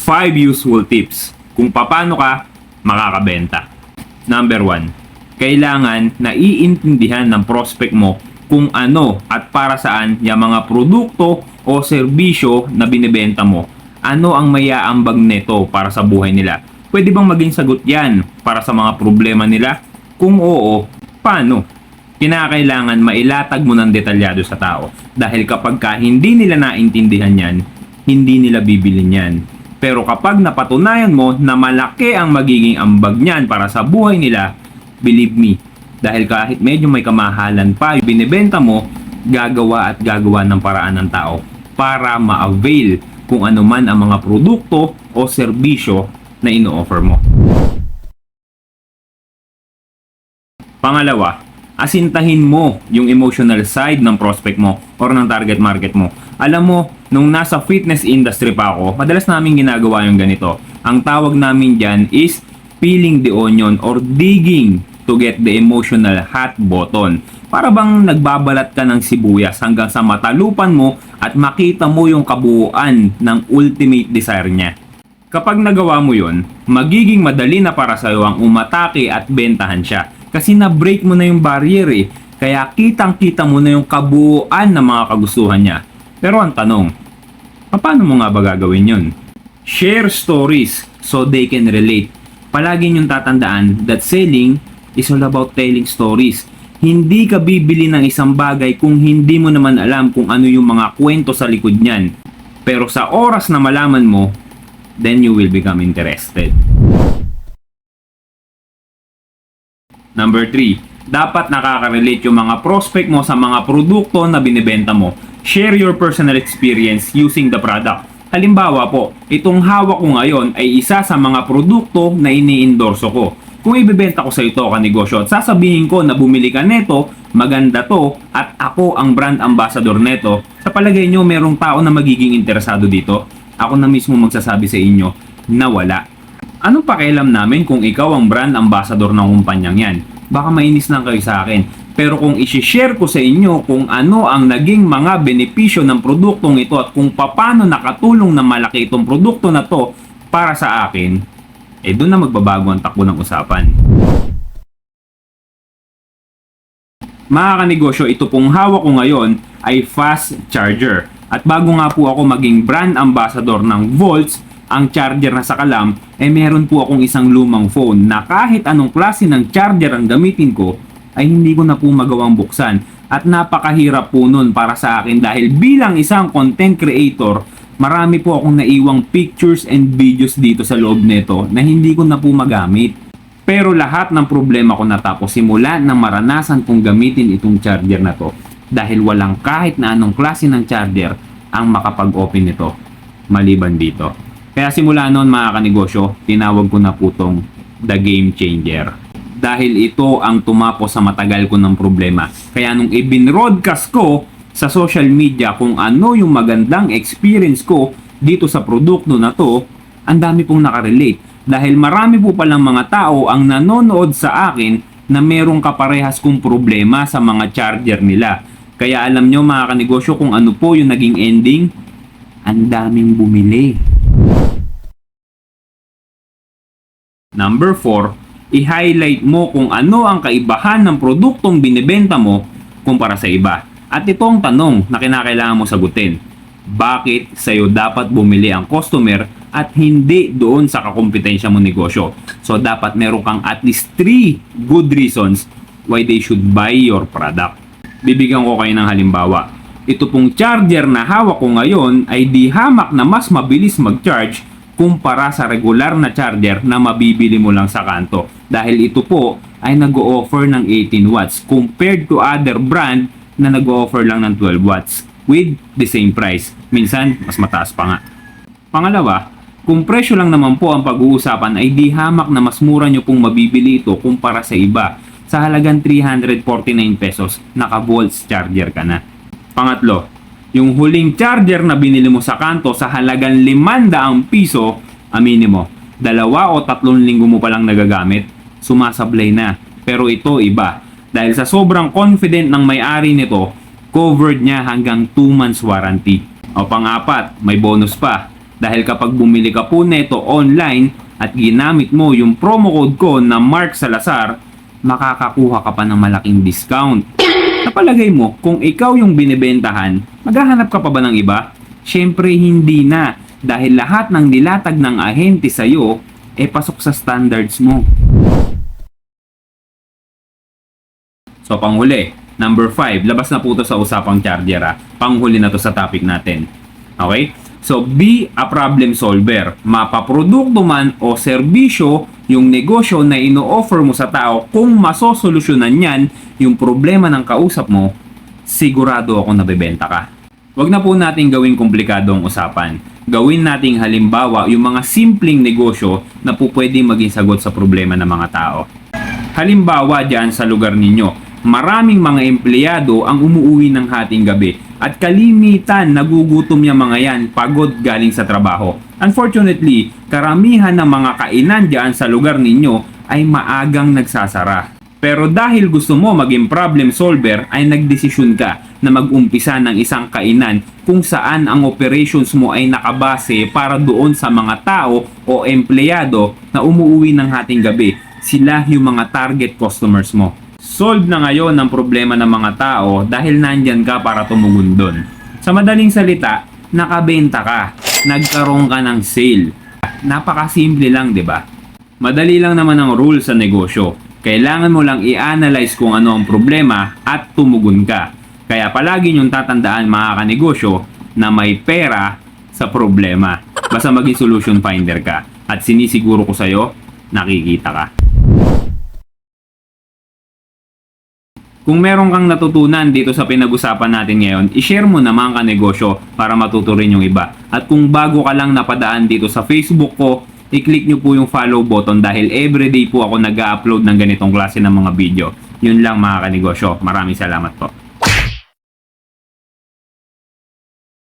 5 useful tips kung paano ka makakabenta. Number 1. Kailangan na iintindihan ng prospect mo kung ano at para saan yung mga produkto o serbisyo na binibenta mo. Ano ang mayaambag nito para sa buhay nila? Pwede bang maging sagot yan para sa mga problema nila? Kung oo, paano? Kinakailangan mailatag mo ng detalyado sa tao dahil kapag ka hindi nila naintindihan yan, hindi nila bibilin yan. Pero kapag napatunayan mo na malaki ang magiging ambag niyan para sa buhay nila, believe me, dahil kahit medyo may kamahalan pa yung binibenta mo, gagawa at gagawa ng paraan ng tao para ma-avail kung ano man ang mga produkto o serbisyo na ino-offer mo. Pangalawa, asintahin mo yung emotional side ng prospect mo or ng target market mo. Alam mo, nung nasa fitness industry pa ako, madalas namin ginagawa yung ganito. Ang tawag namin dyan is peeling the onion or digging to get the emotional hot button. Para bang nagbabalat ka ng sibuyas hanggang sa matalupan mo at makita mo yung kabuuan ng ultimate desire niya. Kapag nagawa mo yon, magiging madali na para sa'yo ang umatake at bentahan siya. Kasi na-break mo na yung barrier eh. Kaya kitang-kita mo na yung kabuuan ng mga kagustuhan niya. Pero ang tanong, paano mo nga ba gagawin yon? Share stories so they can relate. Palagi niyong tatandaan that selling is all about telling stories. Hindi ka bibili ng isang bagay kung hindi mo naman alam kung ano yung mga kwento sa likod niyan. Pero sa oras na malaman mo, then you will become interested. Number 3, dapat nakaka-relate yung mga prospect mo sa mga produkto na binibenta mo. Share your personal experience using the product. Halimbawa po, itong hawak ko ngayon ay isa sa mga produkto na ini-endorso ko. Kung ibebenta ko sa ito ka negosyo at sasabihin ko na bumili ka neto, maganda to at ako ang brand ambassador neto, sa palagay nyo merong tao na magiging interesado dito? Ako na mismo magsasabi sa inyo na wala. Anong pakialam namin kung ikaw ang brand ambassador ng kumpanyang yan? Baka mainis lang kayo sa akin. Pero kung isi-share ko sa inyo kung ano ang naging mga benepisyo ng produktong ito at kung paano nakatulong na malaki itong produkto na to para sa akin, eh doon na magbabago ang takbo ng usapan. Mga kanegosyo, ito pong hawak ko ngayon ay fast charger. At bago nga po ako maging brand ambassador ng Volts, ang charger na sa kalam, eh meron po akong isang lumang phone na kahit anong klase ng charger ang gamitin ko, ay hindi ko na po magawang buksan. At napakahirap po nun para sa akin dahil bilang isang content creator, marami po akong naiwang pictures and videos dito sa loob nito na hindi ko na po magamit. Pero lahat ng problema ko natapos simula nang maranasan kong gamitin itong charger na to dahil walang kahit na anong klase ng charger ang makapag-open nito maliban dito. Kaya simula noon mga kanegosyo, tinawag ko na po tong The Game Changer. Dahil ito ang tumapo sa matagal ko ng problema. Kaya nung ibinroadcast ko sa social media kung ano yung magandang experience ko dito sa produkto na to, ang dami pong nakarelate. Dahil marami po palang mga tao ang nanonood sa akin na merong kaparehas kong problema sa mga charger nila. Kaya alam nyo mga kanegosyo kung ano po yung naging ending, ang daming bumili. Number 4, i-highlight mo kung ano ang kaibahan ng produktong binibenta mo kumpara sa iba. At ito ang tanong na kinakailangan mo sagutin. Bakit sa'yo dapat bumili ang customer at hindi doon sa kakompetensya mo negosyo? So dapat meron kang at least 3 good reasons why they should buy your product. Bibigyan ko kayo ng halimbawa. Ito pong charger na hawak ko ngayon ay di hamak na mas mabilis mag-charge kumpara sa regular na charger na mabibili mo lang sa kanto. Dahil ito po ay nag-o-offer ng 18 watts compared to other brand na nag-o-offer lang ng 12 watts with the same price. Minsan, mas mataas pa nga. Pangalawa, kung presyo lang naman po ang pag-uusapan ay di hamak na mas mura nyo pong mabibili ito kumpara sa iba. Sa halagang 349 pesos, naka-volts charger ka na. Pangatlo, yung huling charger na binili mo sa kanto sa halagang 500 piso, aminin mo, dalawa o tatlong linggo mo palang nagagamit, sumasablay na. Pero ito iba. Dahil sa sobrang confident ng may-ari nito, covered niya hanggang 2 months warranty. O pang-apat, may bonus pa. Dahil kapag bumili ka po neto online at ginamit mo yung promo code ko na Mark Salazar, makakakuha ka pa ng malaking discount. Napalagay mo, kung ikaw yung binibentahan, maghahanap ka pa ba ng iba? Siyempre hindi na dahil lahat ng nilatag ng ahente sa'yo e pasok sa standards mo. So panghuli, number 5, labas na po to sa usapang charger ha. Panghuli na to sa topic natin. Okay? So be a problem solver. Mapaprodukto man o serbisyo yung negosyo na ino-offer mo sa tao kung masosolusyonan yan yung problema ng kausap mo, sigurado ako nabebenta ka. Huwag na po natin gawing komplikado ang usapan. Gawin nating halimbawa yung mga simpleng negosyo na po pwedeng maging sagot sa problema ng mga tao. Halimbawa dyan sa lugar ninyo, maraming mga empleyado ang umuwi ng hating gabi at kalimitan nagugutom yung mga yan pagod galing sa trabaho. Unfortunately, karamihan ng mga kainan dyan sa lugar ninyo ay maagang nagsasara. Pero dahil gusto mo maging problem solver ay nagdesisyon ka na mag-umpisa ng isang kainan kung saan ang operations mo ay nakabase para doon sa mga tao o empleyado na umuwi ng hating gabi. Sila yung mga target customers mo. Solve na ngayon ang problema ng mga tao dahil nandyan ka para tumugon doon. Sa madaling salita, nakabenta ka. Nagkaroon ka ng sale. Napakasimple lang, di ba? Madali lang naman ang rule sa negosyo. Kailangan mo lang i-analyze kung ano ang problema at tumugon ka. Kaya palagi niyong tatandaan mga kanegosyo na may pera sa problema. Basta maging solution finder ka. At sinisiguro ko sa'yo, nakikita ka. Kung meron kang natutunan dito sa pinag-usapan natin ngayon, i-share mo naman ka negosyo para matuto rin yung iba. At kung bago ka lang napadaan dito sa Facebook ko, i-click nyo po yung follow button dahil everyday po ako nag-upload ng ganitong klase ng mga video. Yun lang mga kanegosyo. Maraming salamat po.